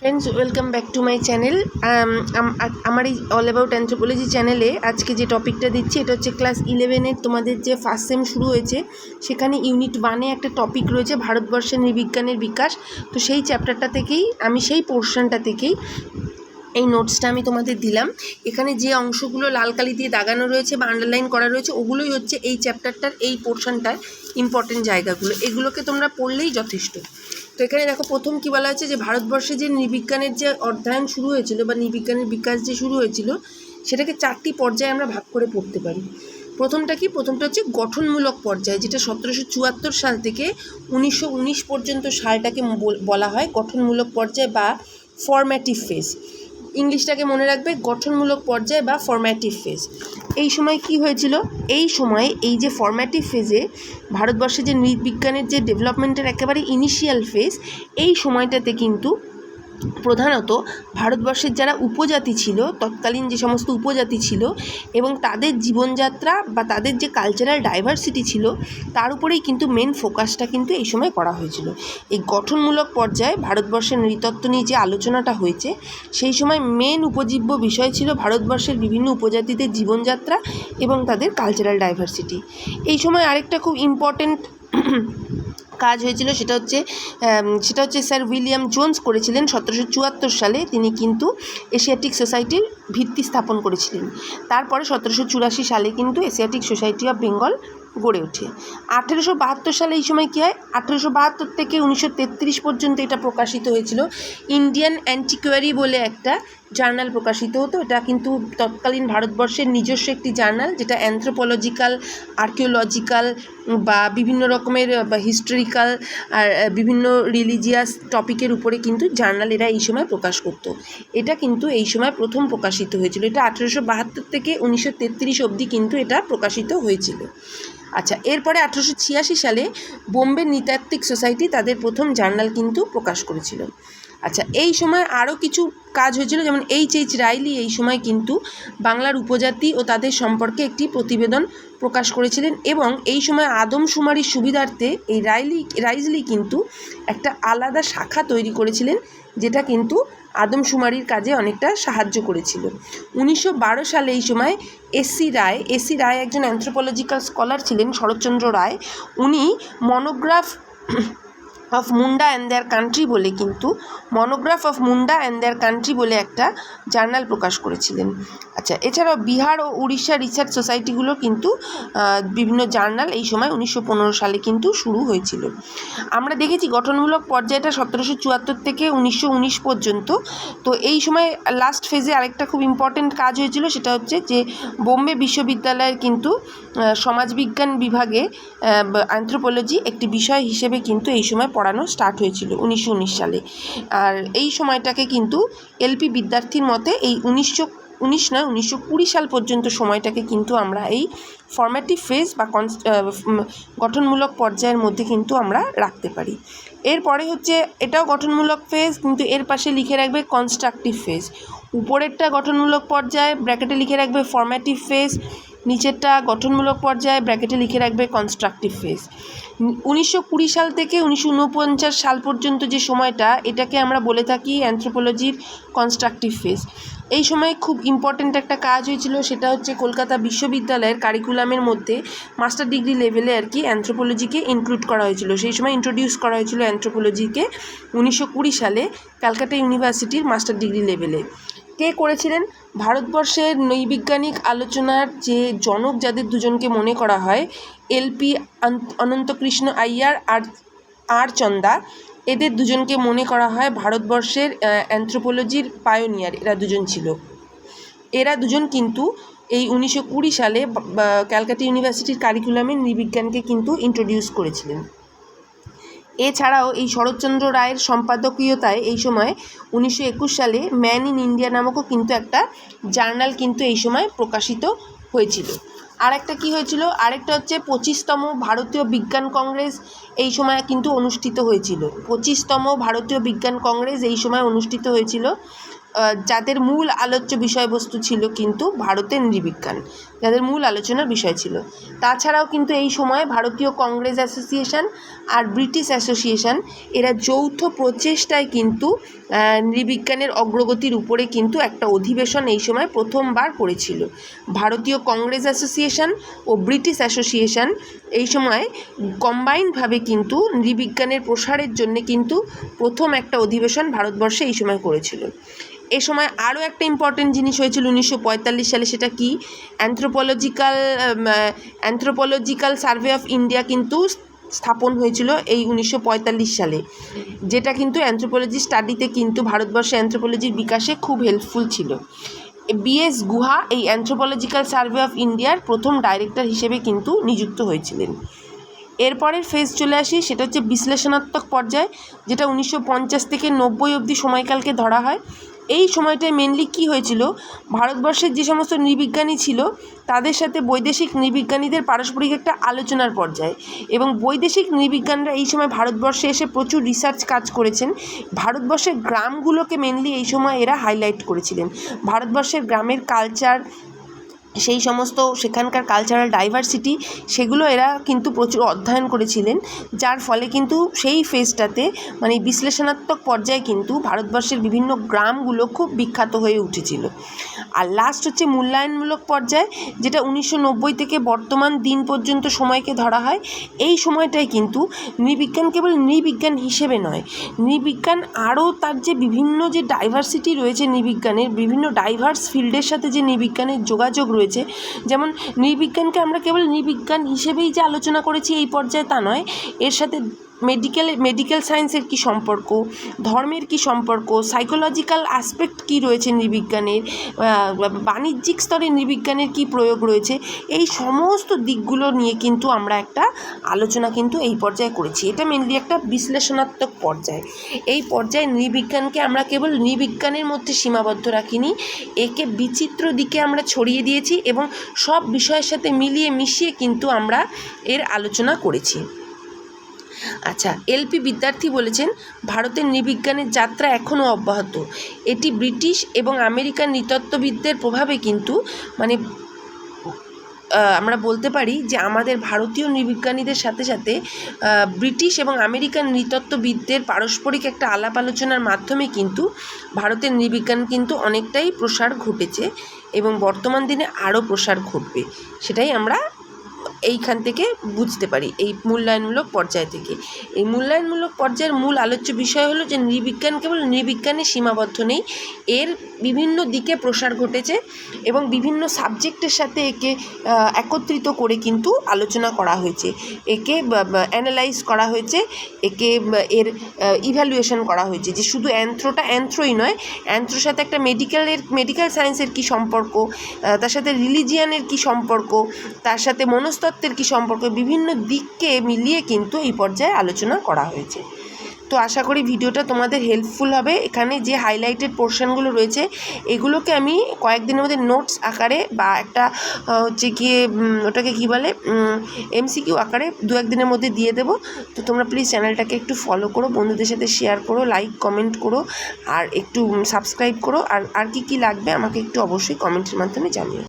Friends welcome back to my channel আমার এই all about anthropology চ্যানেলে আজকে যে টপিকটা দিচ্ছি, এটা হচ্ছে ক্লাস ইলেভেনের তোমাদের যে ফার্স্ট সেম শুরু হয়েছে, সেখানে ইউনিট ওয়ানে একটা টপিক রয়েছে, ভারতবর্ষের নৃবিজ্ঞানের বিকাশ। তো সেই চ্যাপ্টারটা থেকেই, আমি সেই পোর্শনটা থেকেই এই নোটসটা আমি তোমাদের দিলাম। এখানে যে অংশগুলো লাল কালি দিয়ে দাগানো রয়েছে বা আন্ডারলাইন করা রয়েছে, ওগুলোই হচ্ছে এই চ্যাপ্টারটার এই পোর্শনটার ইম্পর্টেন্ট জায়গাগুলো। এগুলোকে তোমরা পড়লেই যথেষ্ট। তো এখানে দেখো প্রথম কি বলা হয়েছে যে ভারতবর্ষে যে নৃবিজ্ঞানের যে অধ্যয়ন শুরু হয়েছিল বা নৃবিজ্ঞানের বিকাশ যে শুরু হয়েছিল, সেটাকে চারটি পর্যায়ে আমরা ভাগ করে পড়তে পারি। প্রথমটা কি? প্রথমটা হচ্ছে গঠনমূলক পর্যায়ে, যেটা সতেরোশো চুয়াত্তর সাল থেকে উনিশশো উনিশ পর্যন্ত সালটাকে বল- বলা হয় গঠনমূলক পর্যায় বা ফরম্যাটিভ ফেজ ইংলিশটাকে মনে রাখবে গঠনমূলক পর্যায় বা ফরম্যাটিভ ফেজ এই সময় কি হয়েছিল? এই সময় এই যে ফরম্যাটিভ ফেজে ভারতবর্ষে যে নৃবিজ্ঞানের যে ডেভেলপমেন্টের একেবারে ইনিশিয়াল ফেজ এই সময়টাতে কিন্তু প্রধানত ভারতবর্ষের যারা উপজাতি ছিল, তৎকালীন যে সমস্ত উপজাতি ছিল এবং তাদের জীবনযাত্রা বা তাদের যে কালচারাল ডাইভার্সিটি ছিল, তার উপরেই কিন্তু মেন ফোকাসটা কিন্তু এই সময় করা হয়েছিল। এই গঠনমূলক পর্যায়ে ভারতবর্ষের নৃতত্ত্ব নিয়ে যে আলোচনাটা হয়েছে, সেই সময় মেন উপজীব্য বিষয় ছিল ভারতবর্ষের বিভিন্ন উপজাতিদের জীবনযাত্রা এবং তাদের কালচারাল ডাইভার্সিটি এই সময় আরেকটা খুব ইম্পর্টেন্ট কাজ হয়েছিল সেটা হচ্ছে সেটা হচ্ছে স্যার উইলিয়াম জোন্স করেছিলেন সতেরোশো চুয়াত্তর সালে। তিনি কিন্তু এশিয়াটিক সোসাইটির ভিত্তি স্থাপন করেছিলেন। তারপরে সতেরোশো চুরাশি সালে কিন্তু এশিয়াটিক সোসাইটি অফ বেঙ্গল গড়ে ওঠে। আঠেরোশো বাহাত্তর সালে এই সময় কী হয়? আঠেরোশো বাহাত্তর থেকে উনিশশো তেত্রিশ পর্যন্ত এটা প্রকাশিত হয়েছিল। ইন্ডিয়ান অ্যান্টিকোয়ারি বলে একটা জার্নাল প্রকাশিত হতো। এটা কিন্তু তৎকালীন ভারতবর্ষের নিজস্ব একটি জার্নাল, যেটা অ্যানথ্রোপোলজিক্যাল আর্কিওলজিক্যাল বা বিভিন্ন রকমের হিস্টোরিক্যাল আর বিভিন্ন রিলিজিয়াস টপিকের উপরে কিন্তু জার্নাল এরা এই সময় প্রকাশ করতো। এটা কিন্তু এই সময় প্রথম প্রকাশিত হয়েছিল। এটা আঠেরোশো বাহাত্তর থেকে উনিশশো তেত্রিশ অবধি কিন্তু এটা প্রকাশিত হয়েছিল। আচ্ছা এরপরে আঠেরোশো ছিয়াশি সালে বোম্বে নৃতাত্ত্বিক সোসাইটি তাদের প্রথম জার্নাল কিন্তু প্রকাশ করেছিল। আচ্ছা এই সময় আরও কিছু কাজ হয়েছিল, যেমন এইচ এইচ রাইলি এই সময় কিন্তু বাংলার উপজাতি ও তাদের সম্পর্কে একটি প্রতিবেদন প্রকাশ করেছিলেন এবং এই সময় আদমশুমারির সুবিধার্থে এই রাইলি রাইজলি কিন্তু একটা আলাদা শাখা তৈরি করেছিলেন, যেটা কিন্তু আদমশুমারির কাজে অনেকটা সাহায্য করেছিল। উনিশশো বারো সালে এই সময় এসসি রায় এসসি রায় একজন অ্যানথ্রোপোলজিক্যাল স্কলার ছিলেন, শরৎচন্দ্র রায়। উনি monograph of Munda and their country বলে কিন্তু monograph of Munda and their country বলে একটা জার্নাল প্রকাশ করেছিলেন। আচ্ছা এছাড়াও বিহার ও উড়িষ্যা রিসার্চ সোসাইটিগুলো কিন্তু বিভিন্ন জার্নাল এই সময় উনিশশো পনেরো সালে কিন্তু শুরু হয়েছিল। আমরা দেখেছি গঠনমূলক পর্যায়টা সতেরোশো চুয়াত্তর থেকে উনিশশো উনিশ পর্যন্ত। তো এই সময় লাস্ট ফেজে আরেকটা খুব ইম্পর্টেন্ট কাজ হয়েছিল, সেটা হচ্ছে যে বোম্বে বিশ্ববিদ্যালয়ের কিন্তু সমাজবিজ্ঞান বিভাগে অ্যান্থ্রোপোলজি একটি বিষয় হিসেবে কিন্তু এই সময় পড়ানো স্টার্ট হয়েছিল উনিশশো উনিশ সালে। আর এই সময়টাকে কিন্তু এলপি বিদ্যার্থীর মতে এই উনিশশো উনিশ নয় উনিশশো কুড়ি সাল পর্যন্ত সময়টাকে কিন্তু আমরা এই ফর্ম্যাটিভ ফেজ বা উম, গঠনমূলক পর্যায়ের মধ্যে কিন্তু আমরা রাখতে পারি। এরপরে হচ্ছে এটাও গঠনমূলক ফেজ কিন্তু এর পাশে লিখে রাখবে কনস্ট্রাকটিভ ফেজ উপরেরটা গঠনমূলক পর্যায়ে ব্র্যাকেটে লিখে রাখবে ফর্ম্যাটিভ ফেজ নিচেরটা গঠনমূলক পর্যায়ে ব্র্যাকেটে লিখে রাখবে কনস্ট্রাকটিভ ফেজ উনিশশো কুড়ি সাল থেকে উনিশশো উনপঞ্চাশ সাল পর্যন্ত যে সময়টা, এটাকে আমরা বলে থাকি অ্যানথ্রোপোলজির কনস্ট্রাকটিভ ফেজ এই সময় খুব ইম্পর্ট্যান্ট একটা কাজ হয়েছিল, সেটা হচ্ছে কলকাতা বিশ্ববিদ্যালয়ের কারিকুলামের মধ্যে মাস্টার ডিগ্রি লেভেলে আর কি অ্যানথ্রোপোলজিকে ইনক্লুড করা হয়েছিল। সেই সময় ইন্ট্রোডিউস করা হয়েছিল অ্যানথ্রোপোলজিকে উনিশশো কুড়ি সালে ক্যালকাটা ইউনিভার্সিটির মাস্টার ডিগ্রি লেভেলে কে করেছিলেন? ভারতবর্ষের নৈবিজ্ঞানিক আলোচনার যে জনক যাদের দুজনকে মনে করা হয় এলপি অনন্তকৃষ্ণ আইয়ার আর আর চন্দা, এদের দুজনকে মনে করা হয় ভারতবর্ষের অ্যানথ্রোপোলজির পায়োনিয়ার এরা দুজন ছিল। এরা দুজন কিন্তু এই উনিশশো কুড়ি সালে ক্যালকাটা ইউনিভার্সিটির কারিকুলামে নৃবিজ্ঞানকে কিন্তু ইন্ট্রোডিউস করেছিলেন। এছাড়াও এই শরৎচন্দ্র রায়ের সম্পাদকীয়তায় এই সময় উনিশশো একুশ সালে ম্যান ইন ইন্ডিয়া নামকও কিন্তু একটা জার্নাল কিন্তু এই সময় প্রকাশিত হয়েছিল। আরেকটা কি হয়েছিল? আরেকটা হচ্ছে পঁচিশতম ভারতীয় বিজ্ঞান কংগ্রেস এই সময় কিন্তু অনুষ্ঠিত হয়েছিল। পঁচিশতম ভারতীয় বিজ্ঞান কংগ্রেস এই সময় অনুষ্ঠিত হয়েছিল। যাদের মূল আলোচ্য বিষয়বস্তু ছিল কিন্তু ভারতের নৃবিজ্ঞান, যাদের মূল আলোচনার বিষয় ছিল। তাছাড়াও কিন্তু এই সময়ে ভারতীয় কংগ্রেস অ্যাসোসিয়েশন আর ব্রিটিশ অ্যাসোসিয়েশন, এরা যৌথ প্রচেষ্টায় কিন্তু নৃবিজ্ঞানের অগ্রগতির উপরে কিন্তু একটা অধিবেশন এই সময় প্রথমবার করেছিল। ভারতীয় কংগ্রেস অ্যাসোসিয়েশন ও ব্রিটিশ অ্যাসোসিয়েশন এই সময় কম্বাইনভাবে কিন্তু নৃবিজ্ঞানের প্রসারের জন্য কিন্তু প্রথম একটা অধিবেশন ভারতবর্ষে এই সময় করেছিল। এ সময় আরও একটা ইম্পর্টেন্ট জিনিস হয়েছিল উনিশশো পঁয়তাল্লিশ সালে, সেটা কি? Anthropological anthropological survey of India কিন্তু স্থাপন হয়েছিল এই উনিশশো পঁয়তাল্লিশ সালে। যেটা কিন্তু অ্যানথ্রোপোলজি স্টাডিতে কিন্তু ভারতবর্ষে অ্যানথ্রোপোলজির বিকাশে খুব হেল্পফুল ছিল। বিএস গুহা এই অ্যানথ্রোপোলজিক্যাল সার্ভে অফ ইন্ডিয়ার প্রথম ডাইরেক্টর হিসেবে কিন্তু নিযুক্ত হয়েছিলেন। এরপরের ফেজ চলে আসি, সেটা হচ্ছে বিশ্লেষণাত্মক পর্যায়, যেটা উনিশশো পঞ্চাশ থেকে নব্বই অবধি সময়কালকে ধরা হয়। এই সময়টায় মেনলি কি হয়েছিল? ভারতবর্ষের যে সমস্ত নৃবিজ্ঞানী ছিল, তাদের সাথে বৈদেশিক নৃবিজ্ঞানীদের পারস্পরিক একটা আলোচনার পর্যায়ে এবং বৈদেশিক নৃবিজ্ঞানরা এই সময় ভারতবর্ষে এসে প্রচুর রিসার্চ কাজ করেছেন। ভারতবর্ষের গ্রামগুলোকে মেনলি এই সময় এরা হাইলাইট করেছিলেন। ভারতবর্ষের গ্রামের কালচার সেই সমস্ত সেখানকার কালচারাল ডাইভার্সিটি সেগুলো এরা কিন্তু প্রচুর অধ্যয়ন করেছিলেন, যার ফলে কিন্তু সেই ফেজটাতে মানে বিশ্লেষণাত্মক পর্যায়ে কিন্তু ভারতবর্ষের বিভিন্ন গ্রামগুলো খুব বিখ্যাত হয়ে উঠেছিল। আর লাস্ট হচ্ছে মূল্যায়নমূলক পর্যায়, যেটা উনিশশো নব্বই থেকে বর্তমান দিন পর্যন্ত সময়কে ধরা হয়। এই সময়টায় কিন্তু নৃবিজ্ঞান কেবল নৃবিজ্ঞান হিসেবে নয়, নৃবিজ্ঞান আরও তার যে বিভিন্ন যে ডাইভার্সিটি রয়েছে নৃবিজ্ঞানের, বিভিন্ন ডাইভার্স ফিল্ডের সাথে যে নৃবিজ্ঞানের যোগাযোগ রয়েছে যেমন নৃবিজ্ঞানকে আমরা কেবল নৃবিজ্ঞান হিসেবেই যে আলোচনা করেছি এই পর্যায়ে তা নয়, এর সাথে মেডিকেল মেডিকেল সায়েন্সের কী সম্পর্ক? ধর্মের কী সম্পর্ক? সাইকোলজিক্যাল অ্যাসপেক্ট কী রয়েছে নৃবিজ্ঞানের আহ, বাণিজ্যিক স্তরে নৃবিজ্ঞানের কী প্রয়োগ রয়েছে? এই সমস্ত দিকগুলো নিয়ে কিন্তু আমরা একটা আলোচনা কিন্তু এই পর্যায়ে করেছি। এটা মেনলি একটা বিশ্লেষণাত্মক পর্যায়। এই পর্যায়ে নৃবিজ্ঞানকে আমরা কেবল নৃবিজ্ঞানের মধ্যে সীমাবদ্ধ রাখিনি একে বিচিত্র দিকে আমরা ছড়িয়ে দিয়েছি এবং সব বিষয়ের সাথে মিলিয়ে মিশিয়ে কিন্তু আমরা এর আলোচনা করেছি। আচ্ছা এলপি বিদ্যার্থী বলেছেন, ভারতের নৃবিজ্ঞানের যাত্রা এখনও অব্যাহত। এটি ব্রিটিশ এবং আমেরিকান নৃতত্ত্ববিদদের প্রভাবে কিন্তু মানে আমরা বলতে পারি যে আমাদের ভারতীয় নৃবিজ্ঞানীদের সাথে সাথে ব্রিটিশ এবং আমেরিকান নৃতত্ত্ববিদদের পারস্পরিক একটা আলাপ আলোচনার মাধ্যমে কিন্তু ভারতের নৃবিজ্ঞান কিন্তু অনেকটাই প্রসার ঘটেছে এবং বর্তমান দিনে আরও প্রসার ঘটবে। সেটাই আমরা এইখান থেকে বুঝতে পারি, এই মূল্যায়নমূলক পর্যায় থেকে। এই মূল্যায়নমূলক পর্যায়ের মূল আলোচ্য বিষয় হলো যে নৃবিজ্ঞান কেবল নৃবিজ্ঞানে সীমাবদ্ধ নেই, এর বিভিন্ন দিকে প্রসার ঘটেছে এবং বিভিন্ন সাবজেক্টের সাথে একে একত্রিত করে কিন্তু আলোচনা করা হয়েছে। একে অ্যানালাইজ করা হয়েছে, একে এর ইভ্যালুয়েশন করা হয়েছে যে শুধু অ্যান্থ্রোটা অ্যান্থ্রোই নয় অ্যান্থ্রোর সাথে একটা মেডিকেলের মেডিকেল সায়েন্সের কী সম্পর্ক তার সাথে রিলিজিয়ানের কী সম্পর্ক, তার সাথে মনস্তত্ত্বের কী সম্পর্ক? বিভিন্ন দিককে মিলিয়ে কিন্তু এই পর্যায়ে আলোচনা করা হয়েছে। তো আশা করি ভিডিওটা তোমাদের হেল্পফুল হবে। এখানে যে হাইলাইটেড পোর্শনগুলো রয়েছে, এগুলোকে আমি কয়েকদিনের মধ্যে নোটস আকারে বা একটা হচ্ছে গিয়ে ওটাকে কী বলে এমসিকিউ আকারে দু একদিনের মধ্যে দিয়ে দেবো। তো তোমরা প্লিজ চ্যানেলটাকে একটু ফলো করো, বন্ধুদের সাথে শেয়ার করো লাইক কমেন্ট করো, আর একটু সাবস্ক্রাইব করো। আর আর কী কী লাগবে আমাকে একটু অবশ্যই কমেন্টের মাধ্যমে জানিও।